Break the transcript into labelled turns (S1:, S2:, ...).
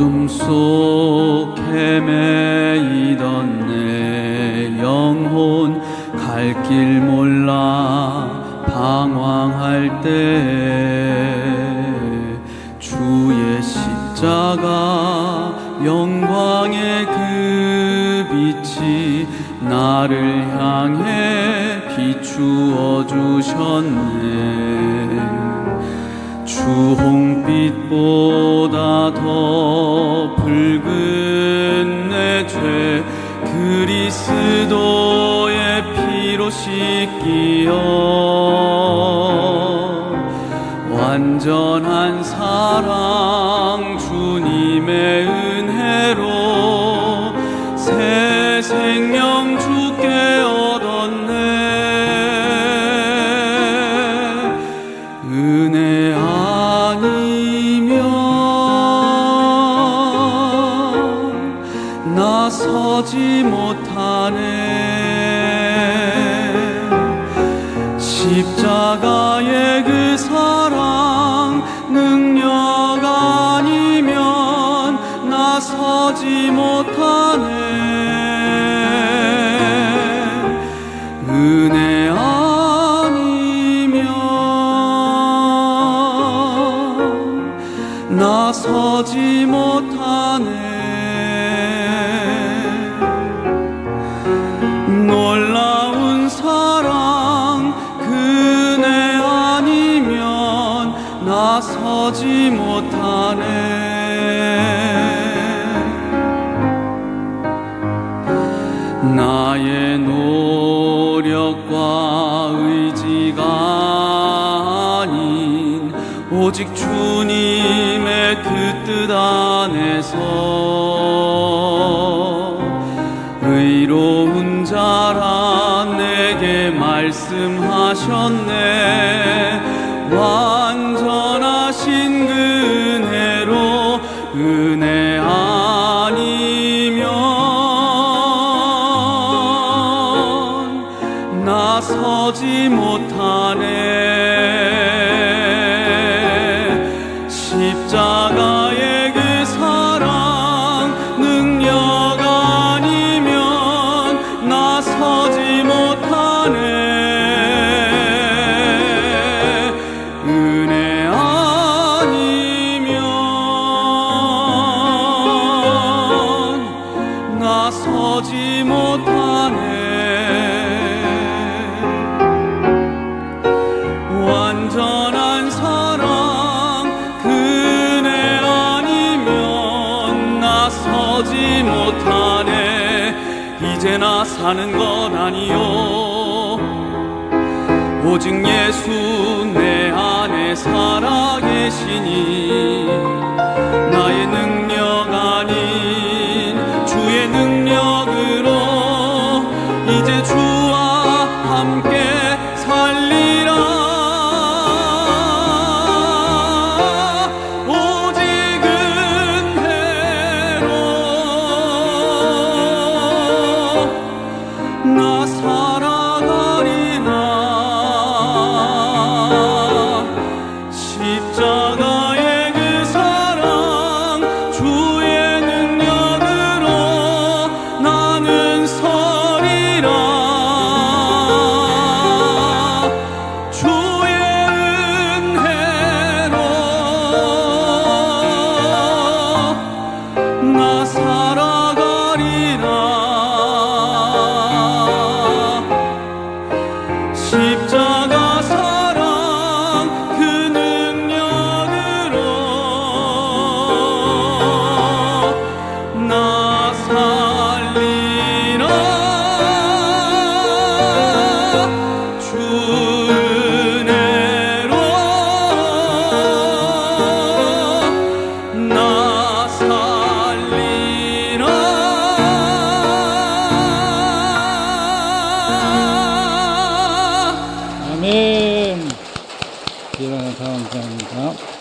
S1: 어둠 속 헤매이던 내 영혼 갈 길 몰라 방황할 때 주의 십자가 영광의 그 빛이 나를 향해 비추어 주셨네 주 홍빛보다 더 붉은 내 죄 그리스도의 피로 씻기어 완전한 사랑 주님의 은혜로 나서지 못하네. 십자가의 그 사랑 능력 아니면 나서지 못하네. 은혜 아니면 나서지 못하네 나의 노력과 의지가 아닌 오직 주님의 그 뜻 안에서 의로운 자라 내게 말씀하셨네. 완전하신 그 은혜로 은혜 아니 못하네. 이제나 사는 건 아니요. 오직 예수 내 안에 살아계시니 나의 능력 아닌 주의 능력으로 이제 주와 함께 Well,